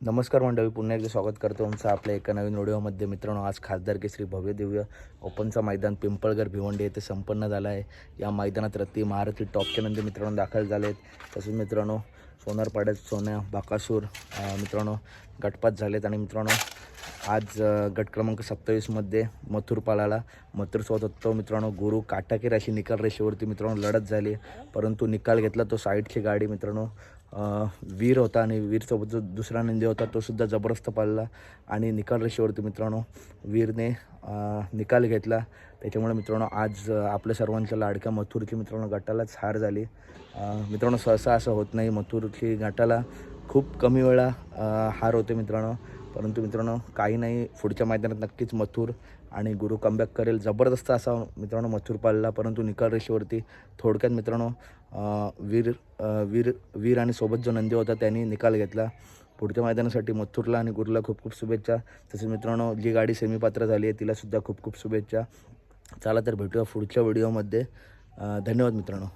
नमस्कार मंडळी पुन्हा एकदा स्वागत करतो तुमचं आपल्या एका नवीन व्हिडिओमध्ये. मित्रांनो आज खासदार केसरी भव्य दिव्य ओपनचा मैदान पिंपळगर भिवंडी येथे संपन्न झाला आहे. या मैदानात रत्ती महारथी टॉपचे नंतर मित्रांनो दाखल झाले आहेत तसेच मित्रांनो सोनारपाड्यात सोन्या बाकासूर मित्रांनो गटपात झालेत. आणि मित्रांनो आज गट क्रमांक सत्तावीसमध्ये मथुर पालाला मथुर सोबत मित्रांनो गुरु काटाकीर अशी निकाल रेषेवरती मित्रांनो लढत झाली. परंतु निकाल घेतला तो साईडची गाडी मित्रांनो वीर होता आणि वीरसोबत जो दुसरा नंदी होता तो सुद्धा जबरदस्त पाळला. आणि निकाल रेषेवरती मित्रांनो वीरने निकाल घेतला. त्याच्यामुळे मित्रांनो आज आपल्या सर्वांच्या लाडक्या मथुरची मित्रांनो गटालाच हार झाली. मित्रांनो सहसा असं होत नाही. मथुरची गटाला खूप कमी वेळा हार होते मित्रांनो. परंतु मित्रांनो काही नाही. पुढच्या मैदानात नक्कीच मथुर आणि गुरु कमबॅक करेल. जबरदस्त असा मित्रांनो मथुर पाळला परंतु निकाल रेषेवरती थोडक्यात मित्रांनो वीर वीर वीर आणि सोबत जो नंदी होता त्यांनी निकाल घेतला. पुढच्या मैदानासाठी मथुरला आणि गुरुला खूप खूप शुभेच्छा. तसेच मित्रांनो जी गाडी सेमीपात्र झाली आहे तिलासुद्धा खूप खूप शुभेच्छा. चला तर भेटूया पुढच्या व्हिडिओमध्ये धन्यवाद मित्रांनो.